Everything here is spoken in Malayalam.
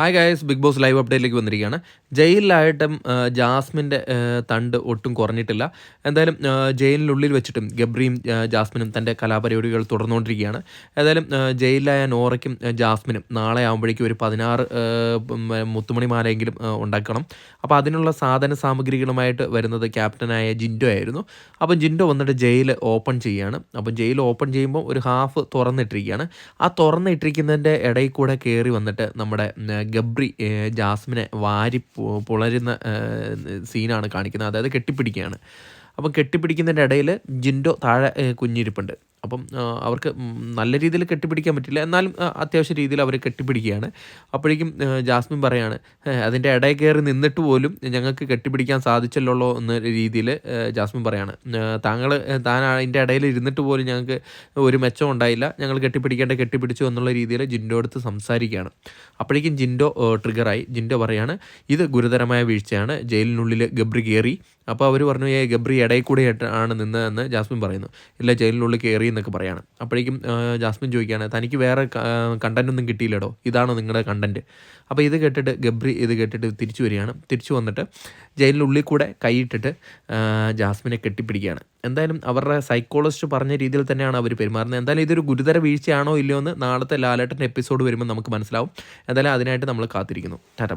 Hi guys Bigg Boss live അപ്ഡേറ്റിലേക്ക് വന്നിരിക്കുകയാണ്. ജയിലിലായിട്ടും ജാസ്മിന്റെ തണ്ട് ഒട്ടും കുറഞ്ഞിട്ടില്ല. എന്തായാലും ജയിലിനുള്ളിൽ വെച്ചിട്ടും ഗബ്രിയും ജാസ്മിനും തന്റെ കലാപരിപാടികൾ തുടർന്നുകൊണ്ടിരിക്കുകയാണ്. ഏതായാലും ജയിലിലായ നോറയ്ക്കും ജാസ്മിനും നാളെ ആകുമ്പോഴേക്കും ഒരു പതിനാറ് മുത്തുമണി മാലയെങ്കിലും ഉണ്ടാക്കണം. അപ്പോൾ അതിനുള്ള സാധന സാമഗ്രികളുമായിട്ട് വരുന്നത് ക്യാപ്റ്റനായ ജിൻഡോ ആയിരുന്നു. അപ്പം ജിൻഡോ വന്നിട്ട് ജയിൽ ഓപ്പൺ ചെയ്യുകയാണ് അപ്പം ജയിൽ ഓപ്പൺ ചെയ്യുമ്പോൾ ഒരു ഹാഫ് തുറന്നിട്ടിരിക്കുകയാണ്. ആ തുറന്നിട്ടിരിക്കുന്നതിന്റെ ഇടയിൽ കൂടെ കയറി വന്നിട്ട് നമ്മുടെ ഗബ്രി ജാസ്മിനെ വാരി പുളരുന്ന സീനാണ് കാണിക്കുന്നത്. അതായത് കെട്ടിപ്പിടിക്കുകയാണ്. അപ്പോൾ കെട്ടിപ്പിടിക്കുന്നതിന്റെ ഇടയിൽ ജിൻഡോ താഴെ കുഞ്ഞിരിപ്പുണ്ട്. അപ്പം അവർക്ക് നല്ല രീതിയിൽ കെട്ടിപ്പിടിക്കാൻ പറ്റില്ല. എന്നാലും അത്യാവശ്യ രീതിയിൽ അവർ കെട്ടിപ്പിടിക്കുകയാണ്. അപ്പോഴേക്കും ജാസ്മിൻ പറയാണ് "ഏ, അതിന്റെ ഇടയിൽ കയറി നിന്നിട്ട് പോലും ഞങ്ങൾക്ക് കെട്ടിപ്പിടിക്കാൻ സാധിച്ചല്ലോ എന്ന രീതിയിൽ ജാസ്മിൻ പറയാണ്. താങ്കൾ താൻ അതിന്റെ ഇടയിൽ ഇരുന്നിട്ട് പോലും ഞങ്ങൾക്ക് ഒരു മെച്ചം ഉണ്ടായില്ല. ഞങ്ങൾ കെട്ടിപ്പിടിക്കേണ്ട കെട്ടിപ്പിടിച്ചു എന്നുള്ള രീതിയിൽ ജിൻഡോ അടുത്ത് സംസാരിക്കുകയാണ്. അപ്പോഴേക്കും ജിൻഡോ ട്രിഗറായി. ജിൻഡോ പറയാണ് ഇത് ഗുരുതരമായ വീഴ്ചയാണ്. ജയിലിനുള്ളിൽ ഗബ്രി കയറി. അപ്പോൾ അവർ പറഞ്ഞു ഏ ഗബ്രി ഇടയിൽ കൂടെ ആണ് നിന്നതെന്ന് ജാസ്മിൻ പറയുന്നു. ഇല്ല ജയിലിനുള്ളിൽ കയറി എന്നൊക്കെ പറയാണ്. അപ്പോഴേക്കും ജാസ്മിൻ ചോദിക്കുകയാണ് തനിക്ക് വേറെ കണ്ടന്റ് ഒന്നും കിട്ടിയില്ലടോ? ഇതാണോ നിങ്ങളുടെ കണ്ടന്റ് അപ്പോൾ ഇത് കേട്ടിട്ട് ഗബ്രി ഇത് കേട്ടിട്ട് തിരിച്ചു വരികയാണ്. തിരിച്ചു വന്നിട്ട് ജയിലിനുള്ളിൽ കൂടെ കൈയിട്ടിട്ട് ജാസ്മിനെ കെട്ടിപ്പിടിക്കുകയാണ്. എന്തായാലും അവരുടെ സൈക്കോളജിസ്റ്റ് പറഞ്ഞ രീതിയിൽ തന്നെയാണ് അവർ പെരുമാറുന്നത്. എന്തായാലും ഇതൊരു ഗുരുതര വീഴ്ചയാണോ ഇല്ലയോ എന്ന് നാളത്തെ ലാലേട്ടന്റെ എപ്പിസോഡ് വരുമ്പോൾ നമുക്ക് മനസ്സിലാവും. എന്തായാലും അതിനായിട്ട് നമ്മൾ കാത്തിരിക്കുന്നു. ടാറ്റ.